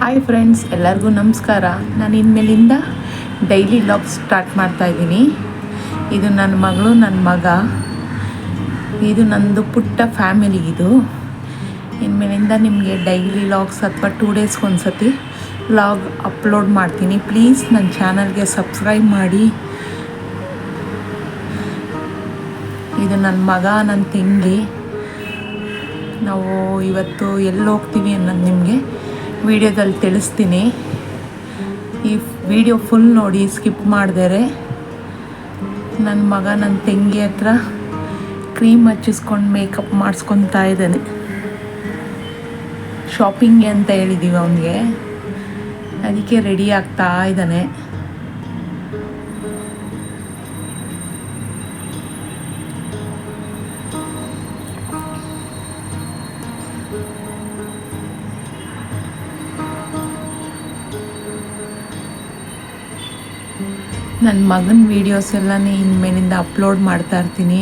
Hi friends ಎಲ್ಲರಿಗೂ ನಮಸ್ಕಾರ. ನಾನು ಇನ್ಮೇಲಿಂದ ಡೈಲಿ ಲಾಗ್ ಸ್ಟಾರ್ಟ್ ಮಾಡ್ತಾ ಇದ್ದೀನಿ. ಇದು ನನ್ನ ಮಗಳು ನನ್ನ ಮಗ. ಇದು ನಂದು ಪುಟ್ಟ ಫ್ಯಾಮಿಲಿ ಇದು. ಇನ್ಮೇಲಿಂದ ನಿಮಗೆ ಡೈಲಿ ಲಾಗ್ಸ್ ಅಥವಾ ಟೂ ಡೇಸ್ಗೆ ಒಂದ್ಸತಿ ಲಾಗ್ ಅಪ್ಲೋಡ್ ಮಾಡ್ತೀನಿ. ಪ್ಲೀಸ್ ನನ್ನ ಚಾನಲ್ಗೆ ಸಬ್ಸ್ಕ್ರೈಬ್ ಮಾಡಿ. ಇದು ನನ್ನ ಮಗ ನನ್ನ ತಂಗಿ. ನಾವು ಇವತ್ತು ಎಲ್ಲಿ ಹೋಗ್ತೀವಿ ಅನ್ನೋದು ನಿಮಗೆ ವಿಡಿಯೋದಲ್ಲಿ ತಿಳಿಸ್ತೀನಿ. ಈ ವಿಡಿಯೋ ಫುಲ್ ನೋಡಿ ಸ್ಕಿಪ್ ಮಾಡಿದರೆ. ನನ್ನ ಮಗ ನನ್ನ ತಂಗಿ ಹತ್ರ ಕ್ರೀಮ್ ಹಚ್ಚಿಸ್ಕೊಂಡು ಮೇಕಪ್ ಮಾಡಿಸ್ಕೊತಾ ಇದ್ದಾನೆ. ಶಾಪಿಂಗ್ಗೆ ಅಂತ ಹೇಳಿದ್ದೀವಿ ಅವನಿಗೆ. ಅದಕ್ಕೆ ರೆಡಿ ಆಗ್ತಾ ಇದ್ದಾನೆ. ನನ್ನ ಮಗನ ವೀಡಿಯೋಸ್ ಎಲ್ಲನೇ ಇನ್ಮೇಲಿಂದ ಅಪ್ಲೋಡ್ ಮಾಡ್ತಾ ಇರ್ತೀನಿ.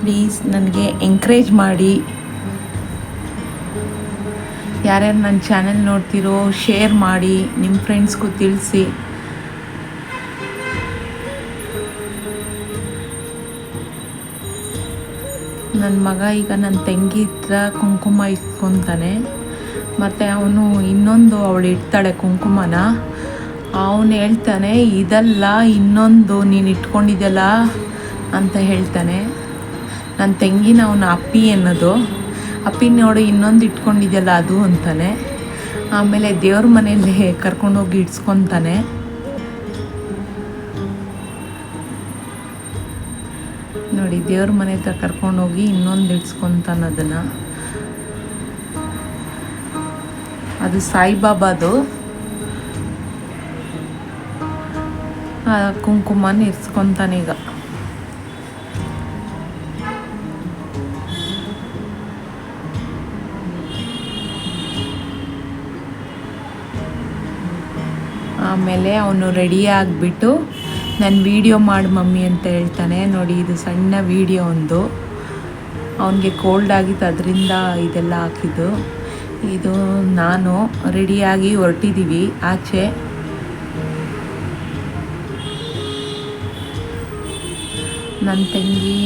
ಪ್ಲೀಸ್ ನನಗೆ ಎಂಕರೇಜ್ ಮಾಡಿ. ಯಾರ್ಯಾರು ನನ್ನ ಚಾನೆಲ್ ನೋಡ್ತಿರೋ ಶೇರ್ ಮಾಡಿ ನಿಮ್ಮ ಫ್ರೆಂಡ್ಸ್ಗೂ ತಿಳಿಸಿ. ನನ್ನ ಮಗ ಈಗ ನನ್ನ ತಂಗಿ ಹತ್ರ ಕುಂಕುಮ ಇಟ್ಕೊತಾನೆ. ಮತ್ತು ಅವನು ಇನ್ನೊಂದು ಅವಳು ಇಡ್ತಾಳೆ ಕುಂಕುಮನ. ಅವನು ಹೇಳ್ತಾನೆ, ಇದಲ್ಲ, ಇನ್ನೊಂದು ನೀನು ಇಟ್ಕೊಂಡಿದ್ಯಲ್ಲ ಅಂತ ಹೇಳ್ತಾನೆ. ನನ್ನ ತಂಗಿನ ಅವನ ಅಪ್ಪಿ ಅನ್ನೋದು ಅಪ್ಪಿ ನೋಡು, ಇನ್ನೊಂದು ಇಟ್ಕೊಂಡಿದ್ಯಲ್ಲ ಅದು ಅಂತಾನೆ. ಆಮೇಲೆ ದೇವ್ರ ಮನೆಯಲ್ಲಿ ಕರ್ಕೊಂಡೋಗಿ ಇಡ್ಸ್ಕೊತಾನೆ. ನೋಡಿ, ದೇವ್ರ ಮನೆ ಹತ್ರ ಕರ್ಕೊಂಡೋಗಿ ಇನ್ನೊಂದು ಇಡ್ಸ್ಕೊತಾನೆ ಅದನ್ನು ಅದು ಸಾಯಿಬಾಬಾದು. ಕುಂಕುಮನ ಇರ್ಸ್ಕೊತಾನೀಗ ಆಮೇಲೆ ಅವನು ರೆಡಿ ಆಗಿಬಿಟ್ಟು ನಾನು ವೀಡಿಯೋ ಮಾಡಿ ಮಮ್ಮಿ ಅಂತ ಹೇಳ್ತಾನೆ. ನೋಡಿ, ಇದು ಸಣ್ಣ ವೀಡಿಯೋ ಒಂದು. ಅವನಿಗೆ ಕೋಲ್ಡ್ ಆಗಿತ್ತು, ಅದರಿಂದ ಇದೆಲ್ಲ ಹಾಕಿದ್ದು. ಇದು ನಾನು ರೆಡಿಯಾಗಿ ಹೊರಟಿದ್ದೀವಿ. ಆಚೆ ನನ್ನ ತಂಗಿ,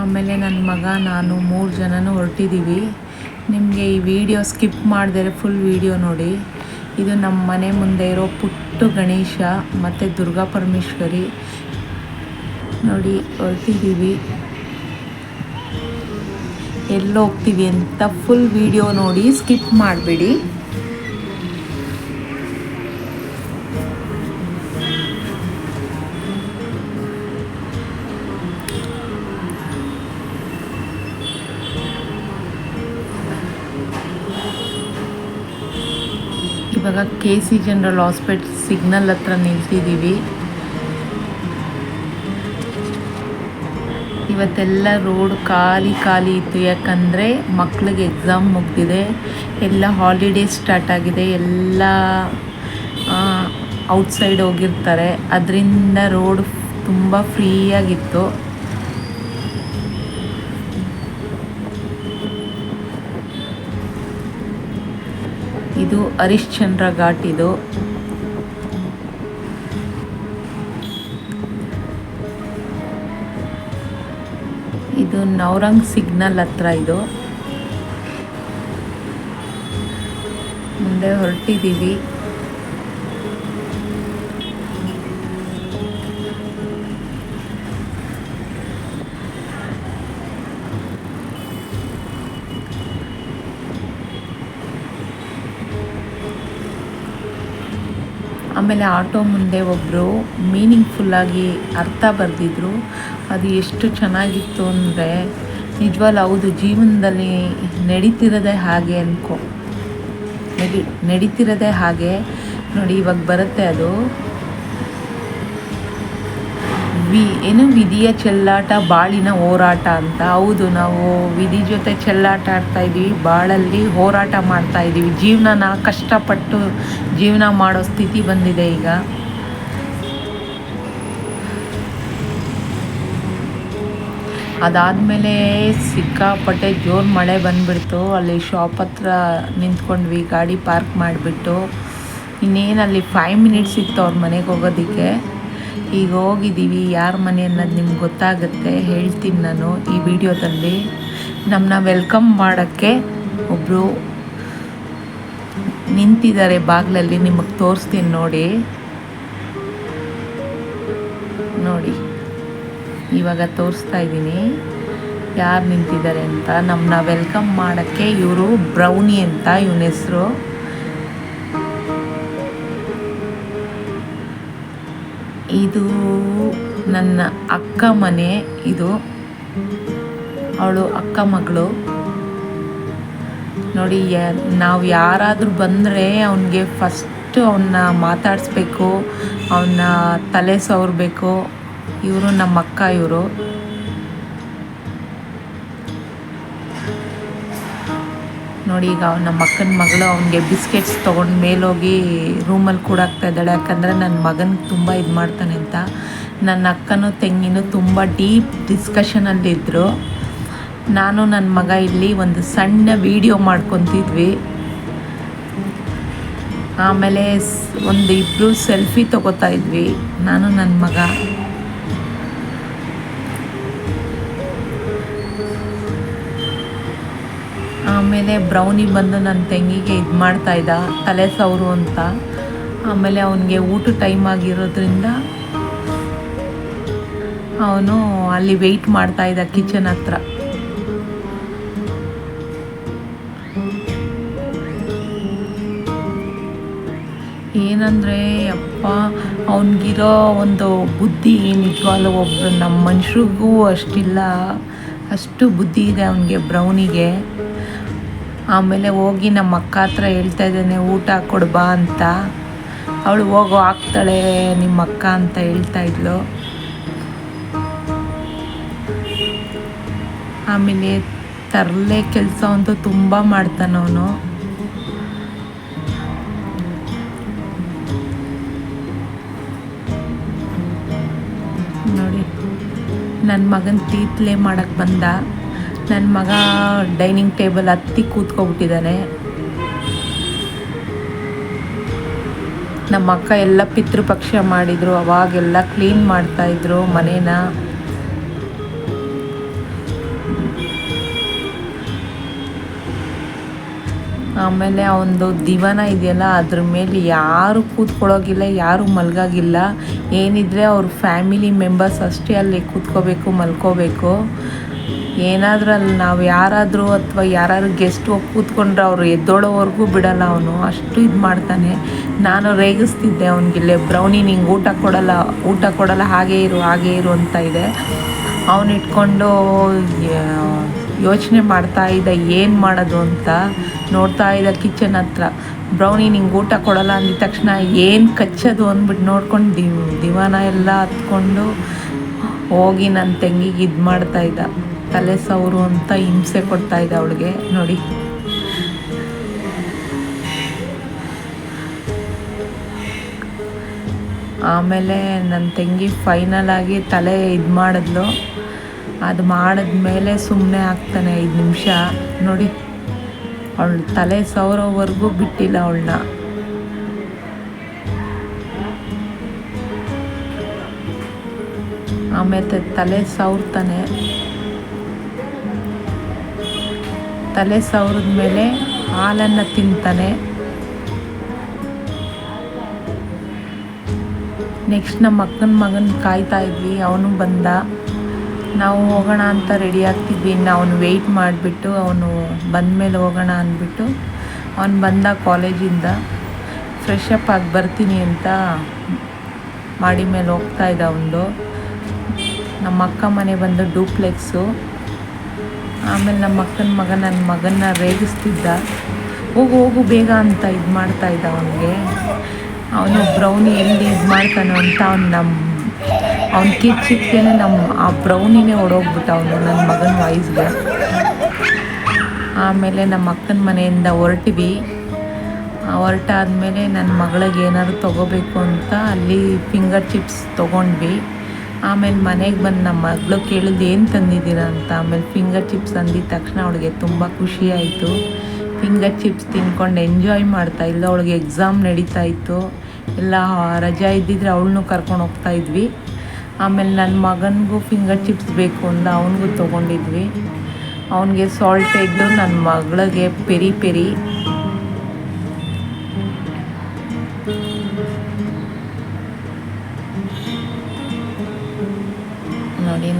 ಆಮೇಲೆ ನನ್ನ ಮಗ, ನಾನು ಮೂರು ಜನನೂ ಹೊರಟಿದ್ದೀವಿ ನಿಮಗೆ ಈ ವಿಡಿಯೋ ಸ್ಕಿಪ್ ಮಾಡಿದರೆ ಫುಲ್ ವಿಡಿಯೋ ನೋಡಿ. ಇದು ನಮ್ಮ ಮನೆ ಮುಂದೆ ಇರೋ ಪುಟ್ಟು ಗಣೇಶ ಮತ್ತು ದುರ್ಗಾ ಪರಮೇಶ್ವರಿ. ನೋಡಿ ಹೊರಟಿದ್ದೀವಿ ಎಲ್ಲೋಗ್ತೀವಿ ಅಂತ ಫುಲ್ ವಿಡಿಯೋ ನೋಡಿ ಸ್ಕಿಪ್ ಮಾಡಬೇಡಿ. K C general hospital signal ಹತ್ರ ನಿಲ್ತಿದ್ದೀವಿ. ಇವತ್ತೆಲ್ಲ ರೋಡ್ ಖಾಲಿ ಖಾಲಿ ಇತ್ತು. ಯಾಕಂದರೆ ಮಕ್ಳಿಗೆ ಎಕ್ಸಾಮ್ ಮುಗ್ದಿದೆ. ಎಲ್ಲ ಹಾಲಿಡೇ ಸ್ಟಾರ್ಟ್ ಆಗಿದೆ. ಎಲ್ಲ ಔಟ್ಸೈಡ್ ಹೋಗಿರ್ತಾರೆ. ಅದರಿಂದ ರೋಡ್ ತುಂಬ ಫ್ರೀಯಾಗಿತ್ತು ಇದು ಹರಿಶ್ಚಂದ್ರ ಘಾಟ್ ಇದು. ಇದು ನೌರಂಗ್ ಸಿಗ್ನಲ್ ಹತ್ರ ಇದು. ಮುಂದೆ ಹೊರಟಿದ್ದೀವಿ. ಆಮೇಲೆ ಆಟೋ ಮುಂದೆ ಒಬ್ಬರು ಮೀನಿಂಗ್ಫುಲ್ಲಾಗಿ ಅರ್ಥ ಬರೆದಿದ್ರು. ಅದು ಎಷ್ಟು ಚೆನ್ನಾಗಿತ್ತು ಅಂದರೆ ನಿಜವಲ್ಲ ಹೌದು, ಜೀವನದಲ್ಲಿ ನಡೀತಿರೋದೇ ಹಾಗೆ ಅನ್ಕೋ. ನಡಿ, ನಡೀತಿರೋದೇ ಹಾಗೆ. ನೋಡಿ, ಇವಾಗ ಬರುತ್ತೆ ಅದು. ವಿ, ಏನು ವಿಧಿಯ ಚೆಲ್ಲಾಟ, ಬಾಳಿನ ಹೋರಾಟ ಅಂತ. ಹೌದು, ನಾವು ವಿಧಿ ಜೊತೆ ಚೆಲ್ಲಾಟ ಆಡ್ತಾ ಇದ್ದೀವಿ. ಬಾಳಲ್ಲಿ ಹೋರಾಟ ಮಾಡ್ತಾ ಇದ್ದೀವಿ. ಜೀವನನ ಕಷ್ಟಪಟ್ಟು ಜೀವನ ಮಾಡೋ ಸ್ಥಿತಿ ಬಂದಿದೆ ಈಗ. ಅದಾದಮೇಲೆ ಸಿಕ್ಕಾಪಟ್ಟೆ ಜೋರು ಮಳೆ ಬಂದ್ಬಿಡ್ತು. ಅಲ್ಲಿ ಶಾಪ್ ಹತ್ರ ನಿಂತ್ಕೊಂಡ್ವಿ, ಗಾಡಿ ಪಾರ್ಕ್ ಮಾಡಿಬಿಟ್ಟು. ಇನ್ನೇನು ಅಲ್ಲಿ ಫೈವ್ ಮಿನಿಟ್ಸ್ ಇತ್ತು ಅವ್ರ ಮನೆಗೆ ಹೋಗೋದಕ್ಕೆ. ಈಗ ಹೋಗಿದ್ದೀವಿ, ಯಾರ ಮನೆ ಅನ್ನೋದು ನಿಮ್ಗೆ ಗೊತ್ತಾಗುತ್ತೆ, ಹೇಳ್ತೀನಿ ನಾನು ಈ ವಿಡಿಯೋದಲ್ಲಿ. ನಮ್ಮನ್ನ ವೆಲ್ಕಮ್ ಮಾಡೋಕ್ಕೆ ಒಬ್ಬರು ನಿಂತಿದ್ದಾರೆ ಬಾಗಿಲಲ್ಲಿ, ನಿಮಗೆ ತೋರಿಸ್ತೀನಿ ನೋಡಿ. ನೋಡಿ, ಇವಾಗ ತೋರಿಸ್ತಾ ಇದ್ದೀನಿ. ಯಾರು ನಿಂತಿದ್ದಾರೆ ಅಂತ ನಮ್ಮನ್ನ ವೆಲ್ಕಮ್ ಮಾಡೋಕ್ಕೆ ಇವರು ಬ್ರೌನಿ ಅಂತ, ಇವನ ಹೆಸರು. ಇದು ನನ್ನ ಅಕ್ಕ ಮನೆ, ಇದು ಅವಳು ಅಕ್ಕ ಮಗಳು. ನೋಡಿ ನಾವು ಯಾರಾದರೂ ಬಂದರೆ ಅವನಿಗೆ ಫಸ್ಟು ಅವನ್ನ ಮಾತಾಡಿಸ್ಬೇಕು ಅವನ್ನ ತಲೆ ಸವ್ರಬೇಕು ಇವರು ನಮ್ಮ ಅಕ್ಕ ಇವರು. ನೋಡಿ ಈಗ ನಮ್ಮ ಅಕ್ಕನ ಮಗಳು ಅವನಿಗೆ ಬಿಸ್ಕೆಟ್ಸ್ ತೊಗೊಂಡು ಮೇಲೋಗಿ ರೂಮಲ್ಲಿ ಕೂಡಾಕ್ತಾ ಇದ್ದಾಳೆ. ಯಾಕಂದರೆ ನನ್ನ ಮಗನಿಗೆ ತುಂಬ ಇದು ಮಾಡ್ತಾನೆ ಅಂತ. ನನ್ನ ಅಕ್ಕನೂ ತೆಂಗಿನೂ ತುಂಬ ಡೀಪ್ ಡಿಸ್ಕಷನಲ್ಲಿದ್ದರು ನಾನು ನನ್ನ ಮಗ ಇಲ್ಲಿ ಒಂದು ಸಣ್ಣ ವಿಡಿಯೋ ಮಾಡ್ಕೊತಿದ್ವಿ. ಆಮೇಲೆ ಒಂದು ಇಬ್ಬರು ಸೆಲ್ಫಿ ತಗೋತಾ ಇದ್ವಿ. ನಾನು ನನ್ನ ಮಗ. ಆಮೇಲೆ ಬ್ರೌನಿ ಬಂದು ನನ್ನ ತಂಗಿಗೆ ಇದು ಮಾಡ್ತಾ ಇದ್ದ, ತಲೆ ಸವರು ಅಂತ. ಆಮೇಲೆ ಅವನಿಗೆ ಊಟ ಟೈಮ್ ಆಗಿರೋದ್ರಿಂದ ಅವನು ಅಲ್ಲಿ ವೆಯ್ಟ್ ಮಾಡ್ತಾ ಇದ್ದ ಕಿಚನ್ ಹತ್ರ. ಏನಂದರೆ ಅಪ್ಪ ಅವನಿಗಿರೋ ಒಂದು ಬುದ್ಧಿ ನಿಜವಾಗ್ಲೂ ಒಬ್ಬರು ನಮ್ಮ ಮನುಷ್ಯರಿಗೂ ಅಷ್ಟಿಲ್ಲ. ಅಷ್ಟು ಬುದ್ಧಿ ಇದೆ ಅವನಿಗೆ ಬ್ರೌನಿಗೆ. ಆಮೇಲೆ ಹೋಗಿ ನಮ್ಮ ಅಕ್ಕ ಹತ್ರ ಹೇಳ್ತಾ ಇದ್ದೇನೆ, ಊಟ ಕೊಡ್ಬಾ ಅಂತ. ಅವಳು ಹೋಗು ಹಾಕ್ತಾಳೆ ನಿಮ್ಮ ಅಕ್ಕ ಅಂತ ಹೇಳ್ತಾ ಇದ್ಲು. ಆಮೇಲೆ ತರಲೆ ಕೆಲಸ ಅಂತೂ ತುಂಬ ಮಾಡ್ತಾನವನು ನೋಡಿ ನನ್ನ ಮಗನ ತೀತ್ಲೆ ಮಾಡಕ್ಕೆ ಬಂದ. ನನ್ನ ಮಗ ಡೈನಿಂಗ್ ಟೇಬಲ್ ಹತ್ತಿ ಕೂತ್ಕೊಬಿಟ್ಟಿದ್ದಾನೆ. ನಮ್ಮ ಅಕ್ಕ ಎಲ್ಲ ಪಿತೃಪಕ್ಷ ಮಾಡಿದರು, ಅವಾಗೆಲ್ಲ ಕ್ಲೀನ್ ಮಾಡ್ತಾಯಿದ್ರು ಮನೇನ. ಆಮೇಲೆ ಒಂದು ದಿವಾನ ಇದೆಯಲ್ಲ, ಅದ್ರ ಮೇಲೆ ಯಾರು ಕೂತ್ಕೊಳ್ಳೋಗಿಲ್ಲ, ಯಾರು ಮಲ್ಗಾಗಿಲ್ಲ. ಏನಿದ್ರೆ ಅವ್ರ ಫ್ಯಾಮಿಲಿ ಮೆಂಬರ್ಸ್ ಅಷ್ಟೇ ಅಲ್ಲಿ ಕೂತ್ಕೋಬೇಕು, ಮಲ್ಕೋಬೇಕು. ಏನಾದರೂ ಅಲ್ಲಿ ನಾವು ಯಾರಾದರೂ ಅಥವಾ ಯಾರಾದ್ರೂ ಗೆಸ್ಟ್ ಹೋಗಿ ಕೂತ್ಕೊಂಡ್ರೆ ಅವರು ಎದ್ದೋಳೋವರೆಗೂ ಬಿಡಲ್ಲ ಅವನು. ಅಷ್ಟು ಇದು ಮಾಡ್ತಾನೆ. ನಾನು ರೇಗಿಸ್ತಿದ್ದೆ ಅವನಿಗಿಲ್ಲೇ ಬ್ರೌನಿ, ನಿಂಗೆ ಊಟ ಕೊಡಲ್ಲ ಊಟ ಕೊಡಲ್ಲ, ಹಾಗೆ ಇರು ಹಾಗೆ ಇರು ಅಂತ ಇದೆ. ಅವನು ಇಟ್ಕೊಂಡು ಯೋಚನೆ ಮಾಡ್ತಾ ಇದ್ದ, ಏನು ಮಾಡೋದು ಅಂತ ನೋಡ್ತಾ ಇದ್ದ ಕಿಚನ್ ಹತ್ರ. ಬ್ರೌನಿ, ನಿಂಗೆ ಊಟ ಕೊಡಲ್ಲ ಅಂದಿದ ತಕ್ಷಣ ಏನು ಕಚ್ಚೋದು ಅಂದ್ಬಿಟ್ಟು ನೋಡ್ಕೊಂಡು ದಿವ್, ದಿವಾನ ಎಲ್ಲ ಹತ್ಕೊಂಡು ಹೋಗಿ ನನ್ನ ತಂಗಿಗೆ ಇದು ಮಾಡ್ತಾ ಇದ್ದ. ತಲೆ ಸೌರು ಅಂತ ಹಿಂಸೆ ಕೊಡ್ತಾ ಇದ್ದ ಅವಳಿಗೆ. ನೋಡಿ. ಆಮೇಲೆ ನನ್ನ ತಂಗಿ ಫೈನಲ್ ಆಗಿ ತಲೆ ಇದು ಮಾಡಿದ್ಲು. ಅದು ಮಾಡಿದ್ಮೇಲೆ ಸುಮ್ಮನೆ ಆಗ್ತಾನೆ ಐದು ನಿಮಿಷ. ನೋಡಿ. ಅವಳು ತಲೆ ಸೌರೋವರೆಗೂ ಬಿಟ್ಟಿಲ್ಲ ಅವಳನ್ನ. ಆಮೇಲೆ ತಲೆ ಸೌರ್ತಾನೆ. ತಲೆ ಸವರಿದ ಮೇಲೆ ಹಾಲನ್ನು ತಿಂತಾನೆ. ನೆಕ್ಸ್ಟ್ ನಮ್ಮ ಅಕ್ಕನ ಮಗನ ಕಾಯ್ತಾ ಇದ್ವಿ, ಅವನು ಬಂದ. ನಾವು ಹೋಗೋಣ ಅಂತ ರೆಡಿ ಆಗ್ತಿದ್ವಿ, ಇನ್ನು ಅವನು ವೆಯ್ಟ್ ಮಾಡಿಬಿಟ್ಟು ಅವನು ಬಂದ ಮೇಲೆ ಹೋಗೋಣ ಅಂದ್ಬಿಟ್ಟು ಅವನು ಬಂದ ಕಾಲೇಜಿಂದ ಫ್ರೆಶ್ ಅಪ್ ಆಗಿ ಬರ್ತೀನಿ ಅಂತ ಮಾಡಿ ಮೇಲೆ ಹೋಗ್ತಾ ಇದ್ದ ಅವನು. ನಮ್ಮ ಅಕ್ಕ ಮನೆ ಬಂದು ಡೂಪ್ಲೆಕ್ಸು ಆಮೇಲೆ ನಮ್ಮ ಅಕ್ಕನ ಮಗ ನನ್ನ ಮಗನ್ನ ರೇಗಿಸ್ತಿದ್ದ. ಹೋಗು ಹೋಗು, ಬೇಗ ಅಂತ ಇದು ಮಾಡ್ತಾ ಇದ್ದ ಅವನಿಗೆ. ಅವನು ಬ್ರೌನಿ ಎಲ್ಲಿ ಇದು ಮಾಡ್ತಾನೋ ಅಂತ ಅವ್ನು ನಮ್ಮ ಅವ್ನು ಕಿಚ್ಚಿಕ್ಕೇನೆ ನಮ್ಮ ಆ ಬ್ರೌನಿನೇ ಹೊಡೋಗ್ಬಿಟ್ಟ ಅವನು ನನ್ನ ಮಗನ ವಾಯ್ಸ್ಗೆ ಆಮೇಲೆ ನಮ್ಮ ಅಕ್ಕನ ಮನೆಯಿಂದ ಹೊರಟಿವಿ. ಹೊರಟಾದ್ಮೇಲೆ ನನ್ನ ಮಗಳಿಗೆ ಏನಾದ್ರು ತೊಗೋಬೇಕು ಅಂತ ಅಲ್ಲಿ ಫಿಂಗರ್ ಚಿಪ್ಸ್ ತೊಗೊಂಡ್ವಿ. ಆಮೇಲೆ ಮನೆಗೆ ಬಂದು ನಮ್ಮ ಮಗಳು ಕೇಳಿದ್ದು ಏನು ತಂದಿದ್ದೀರಾ ಅಂತ ಆಮೇಲೆ ಫಿಂಗರ್ ಚಿಪ್ಸ್ ಅಂದಿದ ತಕ್ಷಣ ಅವಳಿಗೆ ತುಂಬ ಖುಷಿ ಆಯಿತು. ಫಿಂಗರ್ ಚಿಪ್ಸ್ ತಿನ್ಕೊಂಡು ಎಂಜಾಯ್ ಮಾಡ್ತಾ ಇಲ್ಲ ಅವಳಿಗೆ ಎಕ್ಸಾಮ್ ನಡೀತಾ ಇತ್ತು. ಎಲ್ಲ ರಜಾ ಇದ್ದಿದ್ರೆ ಅವಳನ್ನೂ ಕರ್ಕೊಂಡು ಹೋಗ್ತಾ ಇದ್ವಿ. ಆಮೇಲೆ ನನ್ನ ಮಗನಿಗೂ ಫಿಂಗರ್ ಚಿಪ್ಸ್ ಬೇಕು ಅಂತ ಅವನಿಗೂ ತೊಗೊಂಡಿದ್ವಿ. ಅವನಿಗೆ ಸಾಲ್ಟ್ ಎಗ್ಗು ನನ್ನ ಮಗಳಿಗೆ ಪೆರಿ ಪೆರಿ.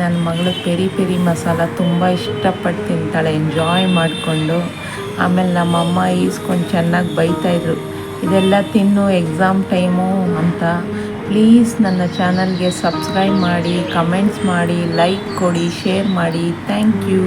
ನನ್ನ ಮಗಳು ಪೆರಿ ಪೆರಿ ಮಸಾಲ ತುಂಬ ಇಷ್ಟಪಟ್ಟು ತಿಂತಾಳೆ. ಎಂಜಾಯ್ ಮಾಡಿಕೊಂಡು ಆಮೇಲೆ ನಮ್ಮಮ್ಮ ಈಸ್ಕೊಂಡು ಚೆನ್ನಾಗಿ ಬೈತಾಯಿದ್ರು ಇದೆಲ್ಲ ತಿನ್ನು ಎಕ್ಸಾಮ್ ಟೈಮು ಅಂತ. ಪ್ಲೀಸ್ ನನ್ನ ಚಾನಲ್ಗೆ ಸಬ್ಸ್ಕ್ರೈಬ್ ಮಾಡಿ ಕಮೆಂಟ್ಸ್ ಮಾಡಿ ಲೈಕ್ ಕೊಡಿ ಶೇರ್ ಮಾಡಿ. Thank you